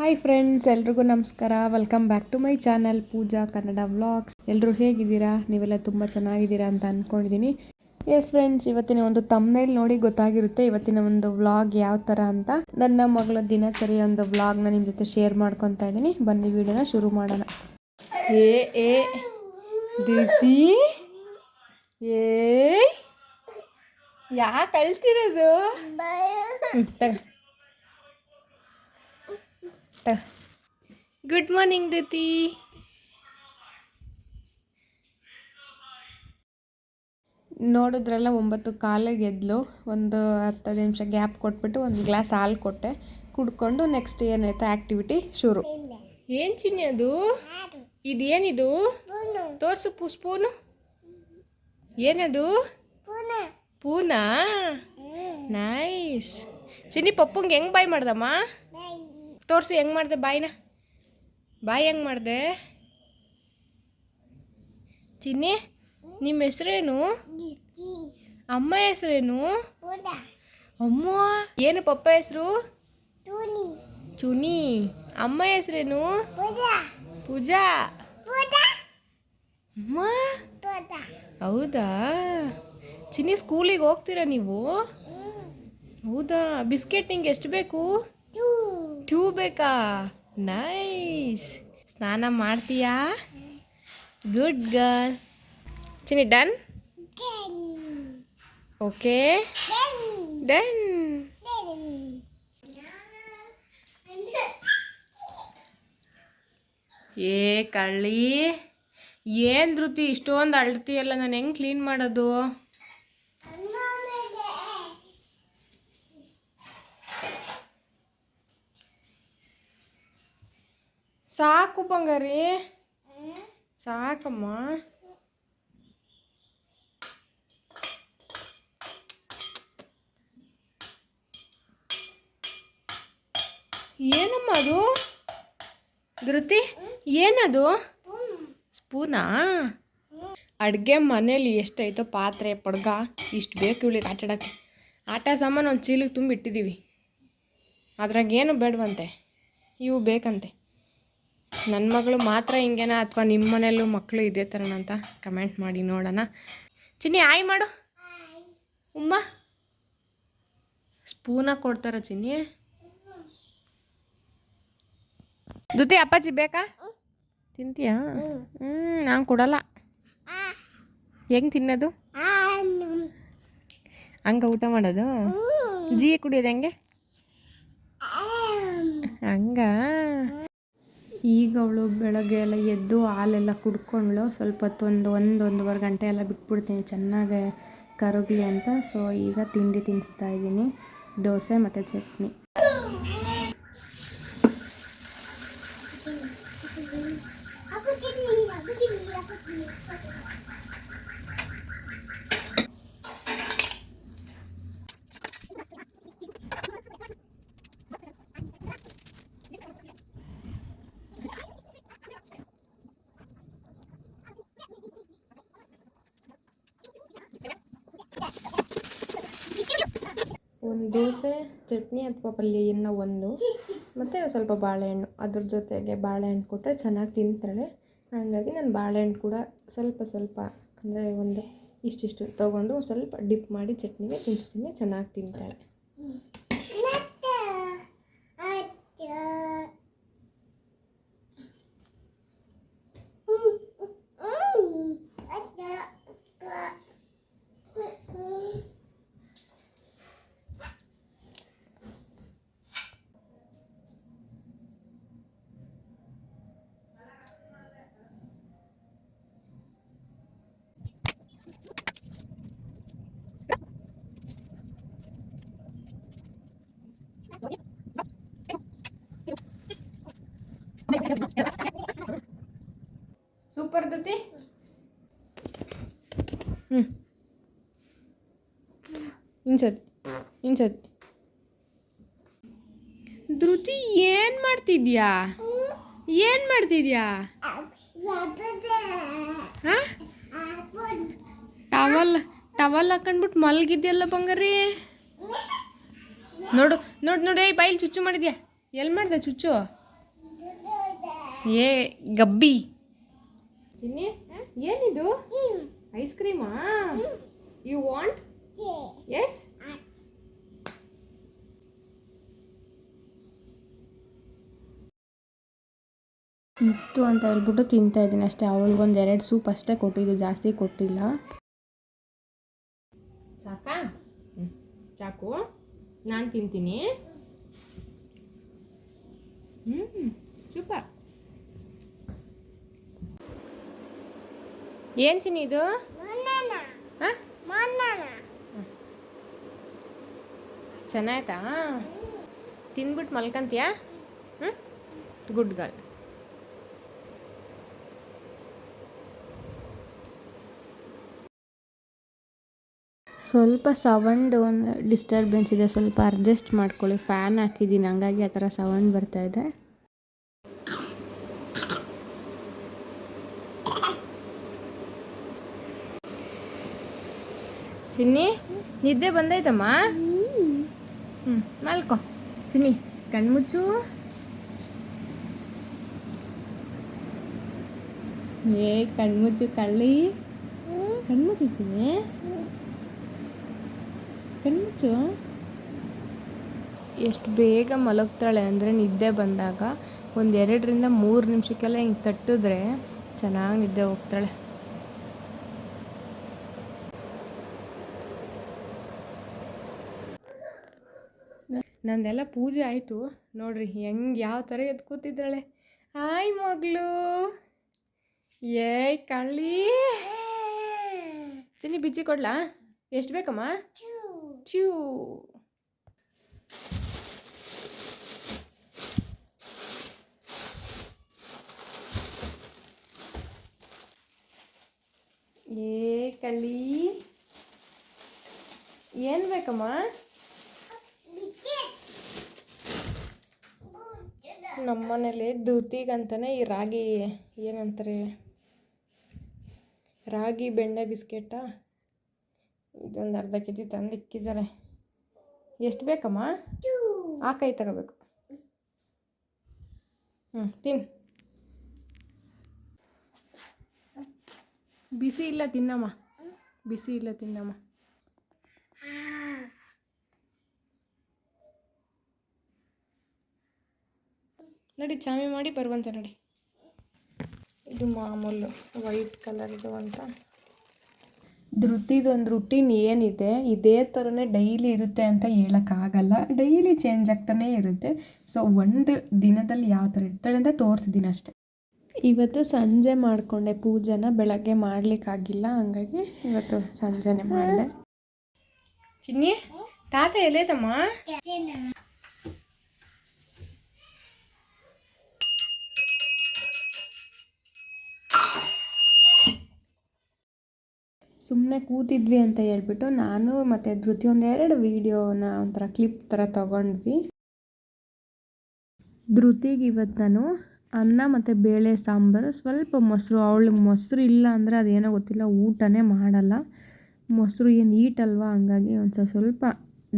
Hi friends ಎಲ್ರಿಗೂ ನಮಸ್ಕಾರ. Welcome back to my channel Pooja Kannada vlogs ಎಲ್ಲರೂ ಹೇಗಿದ್ದೀರಾ? ನೀವೆಲ್ಲ ತುಂಬ ಚೆನ್ನಾಗಿದ್ದೀರಾ ಅಂತ ಅಂದ್ಕೊಂಡಿದ್ದೀನಿ ಎಸ್ ಫ್ರೆಂಡ್ಸ್ ಇವತ್ತಿನ ಒಂದು ತಮ್ನೈಲ್ ನೋಡಿ ಗೊತ್ತಾಗಿರುತ್ತೆ ಇವತ್ತಿನ ಒಂದು ವ್ಲಾಗ್ ಯಾವ ಥರ ಅಂತ. ನನ್ನ ಮಗಳ ದಿನಚರಿ ಒಂದು ವ್ಲಾಗ್ನ ನಿಮ್ಮ ಜೊತೆ ಶೇರ್ ಮಾಡ್ಕೊತಾ ಇದ್ದೀನಿ. ಬನ್ನಿ ವಿಡಿಯೋನ ಶುರು ಮಾಡೋಣ. ಏ ಏ ದೀದಿ. ಏ ಯಾಕೆ ಅಳ್ತಿರೋದು ಗುಡ್ ಮಾರ್ನಿಂಗ್ ದೀತಿ ನೋಡಿದ್ರಲ್ಲ ಒಂಬತ್ತು ಕಾಲಿಗೆ ಎದ್ಲು ಒಂದು ಹತ್ತು ನಿಮಿಷ ಗ್ಯಾಪ್ ಕೊಟ್ಬಿಟ್ಟು ಒಂದು ಗ್ಲಾಸ್ ಹಾಲು ಕೊಟ್ಟೆ. ಕುಡ್ಕೊಂಡು ನೆಕ್ಸ್ಟ್ ಏನಾಯ್ತು? ಆ್ಯಕ್ಟಿವಿಟಿ ಶುರು. ಏನು ಚಿನ್ನಿ ಅದು? ಇದೇನಿದು? ತೋರಿಸು ಪು ಸ್ಪೂನು. ಏನದು? ಪೂನಾ? ನೈಸ್ ಚಿನ್ನಿ ಪಪ್ಪಂಗೆ ಹೆಂಗೆ ಬಾಯ್ ಮಾಡ್ದಮ್ಮ? ತೋರಿಸಿ, ಹೆಂಗೆ ಮಾಡಿದೆ ಬಾಯಿನ? ಬಾಯಿ ಹೆಂಗೆ ಮಾಡಿದೆ? ಚಿನ್ನಿ ನಿಮ್ಮ ಹೆಸರೇನು? ಅಮ್ಮ ಹೆಸರೇನು? ಅಮ್ಮ, ಏನು ಪಪ್ಪ ಹೆಸರು? ಚುನಿ. ಅಮ್ಮ ಹೆಸರೇನು? ಪೂಜಾ. ಅಮ್ಮ? ಹೌದಾ? ಚಿನ್ನಿ, ಸ್ಕೂಲಿಗೆ ಹೋಗ್ತೀರಾ ನೀವು? ಹೌದಾ? ಬಿಸ್ಕೆಟ್ ನಿಂಗೆ ಎಷ್ಟು ಬೇಕು? ಟ್ಯೂ ಬೇಕಾ? ನೈಸ್. ಸ್ನಾನ ಮಾಡ್ತೀಯಾ? Good girl. Chinni, done? Okay. Done. ಏ ಕಳ್ಳಿ, ಏನು ಧೃತಿ, ಇಷ್ಟೊಂದು ಅಳ್ತೀಯಲ್ಲ, ನಾನು ಹೆಂಗೆ ಕ್ಲೀನ್ ಮಾಡೋದು? ಸಾಕು ಬಂಗಾರಿ. ಸಾಕಮ್ಮ. ಏನಮ್ಮ ಅದು? ಧೃತಿ ಏನದು? ಸ್ಪೂನಾ? ಅಡುಗೆ ಮನೇಲಿ ಎಷ್ಟೈತೋ ಪಾತ್ರೆ ಪಡ್ಗ ಇಷ್ಟು ಬೇಕು ಇವಳಿಗೆ ಆಟ ಆಡೋಕ್ಕೆ. ಆಟ ಸಾಮಾನು ಒಂದು ಚೀಲಿಗೆ ತುಂಬಿಟ್ಟಿದ್ದೀವಿ ಅದ್ರಾಗೇನು ಅದ್ರಾಗ ಏನು ಬೇಡವಂತೆ? ಇವು ಬೇಕಂತೆ. ನನ್ನ ಮಗಳು ಮಾತ್ರ ಹಿಂಗೇನ ಅಥವಾ ನಿಮ್ಮ ಮನೆಯಲ್ಲೂ ಮಕ್ಕಳು ಇದೇ ಥರನ ಅಂತ ಕಮೆಂಟ್ ಮಾಡಿ ನೋಡೋಣ. ಚಿನ್ನಿ ಆಯ್ ಮಾಡು. ಉಮ್ಮ. ಸ್ಪೂನ ಕೊಡ್ತಾರ ಚಿನ್ನಿ. ದುತಿ ಅಪ್ಪಾಜಿ ಬೇಕಾ? ತಿಂತೀಯಾ? ಹ್ಞೂ ನಾನು ಕೊಡಲ್ಲ. ಹೆಂಗೆ ತಿನ್ನೋದು? ಹಂಗೆ ಊಟ ಮಾಡೋದು? ಜೀ ಕುಡಿಯೋದು ಹೆಂಗೆ ಹಂಗ? ಈಗ ಅವಳು ಬೆಳಗ್ಗೆ ಎಲ್ಲ ಎದ್ದು ಹಾಲೆಲ್ಲ ಕುಡ್ಕೊಂಡ್ಳು ಸ್ವಲ್ಪ ಹೊತ್ತು ಒಂದು ಒಂದು ಒಂದೂವರೆ ಗಂಟೆ ಎಲ್ಲ ಬಿಟ್ಬಿಡ್ತೀನಿ. ಚೆನ್ನಾಗಿ ಕರಗಲಿ ಅಂತ. ಸೊ ಈಗ ತಿಂಡಿ ತಿನ್ನಿಸ್ತಾ ಇದ್ದೀನಿ. ದೋಸೆ ಮತ್ತು ಚಟ್ನಿ. ದೋಸೆ, ಚಟ್ನಿ ಅಥವಾ ಪಲ್ಯ ಇನ್ನೂ ಒಂದು. ಮತ್ತು ಸ್ವಲ್ಪ ಬಾಳೆಹಣ್ಣು. ಅದ್ರ ಜೊತೆಗೆ ಬಾಳೆಹಣ್ಣು ಕೊಟ್ಟರೆ ಚೆನ್ನಾಗಿ ತಿಂತಾಳೆ. ಹಾಗಾಗಿ ನಾನು ಬಾಳೆಹಣ್ಣು ಕೂಡ ಸ್ವಲ್ಪ ಸ್ವಲ್ಪ ಅಂದರೆ ಒಂದು ಇಷ್ಟಿಷ್ಟು ತೊಗೊಂಡು ಸ್ವಲ್ಪ ಡಿಪ್ ಮಾಡಿ ಚಟ್ನಿಗೆ ತಿನ್ನಿಸ್ತೀನಿ ಚೆನ್ನಾಗಿ ತಿಂತಾಳೆ. ಸೂಪರ್ ದತಿ ಹ್ಞೂ ಇನ್ಸತಿ ಇನ್ಸತಿ ಧೃತಿ, ಏನು ಮಾಡ್ತಿದ್ಯಾ? ಏನು ಮಾಡ್ತಿದ್ಯಾ? ಟವಲ್ ಟವಲ್ ಹಾಕೊಂಡ್ಬಿಟ್ಟು ಮಲಗಿದ್ಯಲ್ಲ ಬಂಗಾರಿ. ನೋಡು ನೋಡು, ನೋಡಿ ಬೈಲ್ ಚುಚ್ಚು ಮಾಡಿದ್ಯಾ? ಎಲ್ಲಿ ಮಾಡ್ದೆ ಚುಚ್ಚು? ಏ ಗಬ್ಬಿ. ಚಿನ್ನಿ ಏನಿದು? ಐಸ್ ಕ್ರೀಮಾ ಯು ವಾಂಟ್ ಎಸ್ ಇತ್ತು ಅಂತ ಹೇಳ್ಬಿಟ್ಟು ತಿಂತಾ ಇದ್ದೀನಿ ಅಷ್ಟೇ. ಅವಳಿಗೊಂದು ಎರಡು ಸೂಪ್ ಅಷ್ಟೇ ಕೊಟ್ಟಿದ್ದು ಜಾಸ್ತಿ ಕೊಟ್ಟಿಲ್ಲ. ಸಾಕಾ? ಸಾಕು ಚಾಕು. ನಾನು ತಿಂತೀನಿ. ಹ್ಞೂ ಸೂಪರ್. ಏನು ಚಿನ್ನಿ ಇದು? ಹಾಂ? ಚೆನ್ನಾಯ್ತಾ? ತಿನ್ಬಿಟ್ಟು ಮಲ್ಕಂತೀಯಾ? ಹ್ಞೂ ಗುಡ್ ಗರ್ಲ್ ಸ್ವಲ್ಪ ಸೌಂಡ್ ಒಂದು ಡಿಸ್ಟರ್ಬೆನ್ಸ್ ಇದೆ. ಸ್ವಲ್ಪ ಅಡ್ಜಸ್ಟ್ ಮಾಡ್ಕೊಳ್ಳಿ. ಫ್ಯಾನ್ ಹಾಕಿದ್ದೀನಿ. ಹಂಗಾಗಿ ಆ ಥರ ಸೌಂಡ್ ಬರ್ತಾ ಚಿನ್ನಿ, ನಿದ್ದೆ ಬಂದೈತಮ್ಮ? ಹ್ಞೂ ಮಲ್ಕೊ. ಚಿನ್ನಿ ಕಣ್ಮುಚ್ಚು ಏ ಕಣ್ಮುಚ್ಚು ಕಳ್ಳಿ. ಕಣ್ಮುಚ್ಚು ಚಿನ್ನಿ. ಕಣ್ಮುಚ್ಚು ಎಷ್ಟು ಬೇಗ ಮಲಗ್ತಾಳೆ ಅಂದರೆ ನಿದ್ದೆ ಬಂದಾಗ ಒಂದು ಎರಡರಿಂದ ಮೂರು ನಿಮಿಷಕ್ಕೆಲ್ಲ ಹಿಂಗೆ ತಟ್ಟಿದ್ರೆ ಚೆನ್ನಾಗಿ ನಿದ್ದೆ ಹೋಗ್ತಾಳೆ. ನಂದೆಲ್ಲ ಪೂಜೆ ಆಯಿತು. ನೋಡ್ರಿ ಹೆಂಗೆ ಯಾವ ಥರ ಎದ್ದು ಕೂತಿದ್ದಾಳೆ ಹಾಯ್ ಮಗಳು ಏಯ್ ಕಳ್ಳಿ. ಚಿನ್ನಿ ಬಿಜ್ಜಿ ಕೊಡ್ಲಾ? ಎಷ್ಟು ಬೇಕಮ್ಮ? ಚ್ಯೂ ಏ ಕಳ್ಳಿ. ಏನು ಬೇಕಮ್ಮ? ನಮ್ಮನೇಲಿ ಧೃತಿಗಂತಾನೆ ಈ ರಾಗಿ ಏನಂತಾರೆ? ರಾಗಿ ಬೆಣ್ಣೆ ಬಿಸ್ಕೆಟ? ಇದೊಂದು ಅರ್ಧ ಕೆ ಜಿ ತಂದು ಇಕ್ಕಿದ್ದಾರೆ. ಎಷ್ಟು ಬೇಕಮ್ಮ? ಆ ಕೈ ತಗೋಬೇಕು. ಹ್ಞೂ ತಿನ್. ಬಿಸಿ ಇಲ್ಲ ತಿನ್ನಮ್ಮ. ಬಿಸಿ ಇಲ್ಲ ತಿನ್ನಮ್ಮ. ನಡಿ ಚಾಮಿ ಮಾಡಿ ಬರುವಂತೆ ನೋಡಿ. ಇದು ಮಾಮೂಲು ವೈಟ್ ಕಲರ್ದು ಅಂತ. ಧೃತಿದು ಒಂದು ರುಟೀನ್ ಏನಿದೆ ಇದೇ ಥರನೇ ಡೈಲಿ ಇರುತ್ತೆ ಅಂತ ಹೇಳೋಕ್ಕಾಗಲ್ಲ. ಡೈಲಿ ಚೇಂಜ್ ಆಗ್ತಾನೇ ಇರುತ್ತೆ. ಸೊ ಒಂದು ದಿನದಲ್ಲಿ ಯಾವ ಥರ ಇರ್ತಾಳೆ ಅಂತ ತೋರಿಸಿದ್ದೀನಿ ಅಷ್ಟೆ. ಇವತ್ತು ಸಂಜೆ ಮಾಡಿಕೊಂಡೆ ಪೂಜೆನ ಬೆಳಗ್ಗೆ ಮಾಡಲಿಕ್ಕಾಗಿಲ್ಲ ಹಂಗಾಗಿ ಇವತ್ತು ಸಂಜೆನೆ ಮಾಡಿದೆ. ಚಿನ್ನಿ ತಾತ ಎಲೇದಮ್ಮ ಸುಮ್ಮನೆ ಕೂತಿದ್ವಿ ಅಂತ ಹೇಳ್ಬಿಟ್ಟು ನಾನು ಮತ್ತು ಧೃತಿ ಒಂದೆರಡು ವೀಡಿಯೋನ ಒಂಥರ ಕ್ಲಿಪ್ ಥರ ತಗೊಂಡ್ವಿ. ಧೃತಿಗೆ ಇವತ್ತು ನಾನು ಅನ್ನ ಮತ್ತು ಬೇಳೆ ಸಾಂಬಾರು ಸ್ವಲ್ಪ ಮೊಸರು, ಅವಳು ಮೊಸರು ಇಲ್ಲ ಅಂದರೆ ಅದೇನೋ ಗೊತ್ತಿಲ್ಲ, ಊಟನೇ ಮಾಡಲ್ಲ. ಮೊಸರು ಏನು ಈಟಲ್ವಾ ಹಂಗಾಗಿ ಒಂದು ಸ್ವಲ್ಪ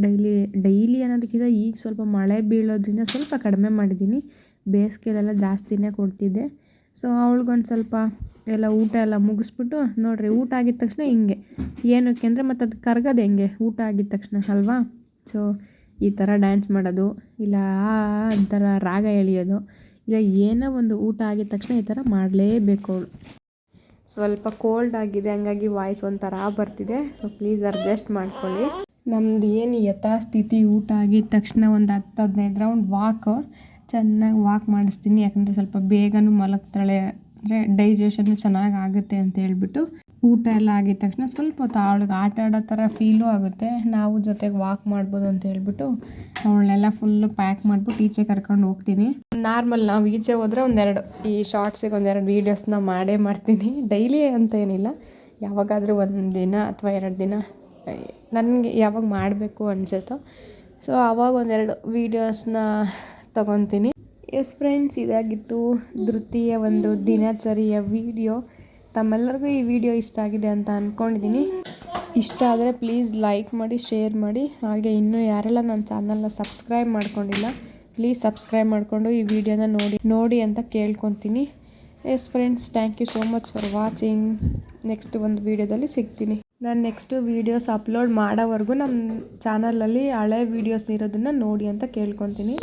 ಡೈಲಿ ಡೈಲಿ ಅನ್ನೋದಕ್ಕಿಂತ ಈಗ ಸ್ವಲ್ಪ ಮಳೆ ಬೀಳೋದ್ರಿಂದ ಸ್ವಲ್ಪ ಕಡಿಮೆ ಮಾಡಿದ್ದೀನಿ. ಬೇಸಿಗೆಲೆಲ್ಲ ಜಾಸ್ತಿನೇ ಕೊಡ್ತಿದ್ದೆ. ಸೊ ಅವಳಿಗೊಂದು ಸ್ವಲ್ಪ ಎಲ್ಲ ಊಟ ಎಲ್ಲ ಮುಗಿಸ್ಬಿಟ್ಟು ನೋಡಿರಿ, ಊಟ ಆಗಿದ ತಕ್ಷಣ ಹಿಂಗೆ. ಏನಕ್ಕೆ ಅಂದರೆ ಮತ್ತು ಅದು ಕರ್ಗೋದು ಹೆಂಗೆ? ಊಟ ಆಗಿದ ತಕ್ಷಣ ಅಲ್ವಾ? ಸೊ ಈ ಥರ ಡ್ಯಾನ್ಸ್ ಮಾಡೋದು, ಇಲ್ಲ ಆ ಒಂಥರ ರಾಗ ಎಳೆಯೋದು, ಇಲ್ಲ ಏನೋ ಒಂದು ಊಟ ಆಗಿದ ತಕ್ಷಣ ಈ ಥರ ಮಾಡಲೇಬೇಕು ಅವಳು. ಸ್ವಲ್ಪ ಕೋಲ್ಡ್ ಆಗಿದೆ, ಹಂಗಾಗಿ ವಾಯ್ಸ್ ಒಂಥರ ಬರ್ತಿದೆ. ಸೊ ಪ್ಲೀಸ್ ಅಡ್ಜಸ್ಟ್ ಮಾಡ್ಕೊಳ್ಳಿ. ನಮ್ದು ಏನು ಯಥಾಸ್ಥಿತಿ ಊಟ ಆಗಿದ ತಕ್ಷಣ ಒಂದು ಹತ್ತು ಹದಿನೈದು ರೌಂಡ್ ವಾಕ್ ಚೆನ್ನಾಗಿ ವಾಕ್ ಮಾಡಿಸ್ತೀನಿ, ಯಾಕಂದರೆ ಸ್ವಲ್ಪ ಬೇಗನೂ ಮಲಗ್ತಾಳೆ, ಅಂದರೆ ಡೈಜೆಷನ್ನು ಚೆನ್ನಾಗಿ ಆಗುತ್ತೆ ಅಂತ ಹೇಳ್ಬಿಟ್ಟು ಊಟ ಎಲ್ಲ ಆಗಿದ ತಕ್ಷಣ ಸ್ವಲ್ಪ ಹೊತ್ತು ಅವಳಿಗೆ ಆಟ ಆಡೋ ಥರ ಫೀಲು ಆಗುತ್ತೆ. ನಾವು ಜೊತೆಗೆ ವಾಕ್ ಮಾಡ್ಬೋದು ಅಂತ ಹೇಳ್ಬಿಟ್ಟು ಅವಳನ್ನೆಲ್ಲ ಫುಲ್ಲು ಪ್ಯಾಕ್ ಮಾಡಿಬಿಟ್ಟು ಈಚೆ ಕರ್ಕೊಂಡು ಹೋಗ್ತೀನಿ. ನಾರ್ಮಲ್ ನಾವು ಈಚೆ ಹೋದರೆ ಒಂದೆರಡು, ಈ ಶಾರ್ಟ್ಸಿಗೆ ಒಂದೆರಡು ವೀಡಿಯೋಸ್ನ ಮಾಡೇ ಮಾಡ್ತೀನಿ. ಡೈಲಿ ಅಂತ ಏನಿಲ್ಲ, ಯಾವಾಗಾದರೂ ಒಂದು ದಿನ ಅಥವಾ ಎರಡು ದಿನ, ನನಗೆ ಯಾವಾಗ ಮಾಡಬೇಕು ಅನಿಸುತ್ತೋ. ಸೊ ಆವಾಗ ಒಂದೆರಡು ವೀಡಿಯೋಸ್ನ ತಗೊತೀನಿ. ಎಸ್ ಫ್ರೆಂಡ್ಸ್ ಇದಾಗಿತ್ತು ಧೃತಿಯ ಒಂದು ದಿನಚರಿಯ ವಿಡಿಯೋ ತಮ್ಮೆಲ್ಲರಿಗೂ ಈ ವಿಡಿಯೋ ಇಷ್ಟ ಆಗಿದೆ ಅಂತ ಅಂದ್ಕೊಂಡಿದ್ದೀನಿ ಇಷ್ಟ ಆದರೆ ಪ್ಲೀಸ್ ಲೈಕ್ ಮಾಡಿ ಶೇರ್ ಮಾಡಿ. ಹಾಗೆ ಇನ್ನೂ ಯಾರೆಲ್ಲ ನನ್ನ ಚಾನಲ್ನ ಸಬ್ಸ್ಕ್ರೈಬ್ ಮಾಡ್ಕೊಂಡಿಲ್ಲ ಪ್ಲೀಸ್ ಸಬ್ಸ್ಕ್ರೈಬ್ ಮಾಡಿಕೊಂಡು ಈ ವಿಡಿಯೋನ ನೋಡಿ ನೋಡಿ ಅಂತ ಕೇಳ್ಕೊತೀನಿ. Yes friends thank you so much for watching next ಒಂದು ವೀಡಿಯೋದಲ್ಲಿ ಸಿಗ್ತೀನಿ. ನಾನು ನೆಕ್ಸ್ಟು ವೀಡಿಯೋಸ್ ಅಪ್ಲೋಡ್ ಮಾಡೋವರೆಗೂ ನಮ್ಮ ಚಾನಲಲ್ಲಿ ಹಳೆ ವೀಡಿಯೋಸ್ ಇರೋದನ್ನು ನೋಡಿ ಅಂತ ಕೇಳ್ಕೊತೀನಿ.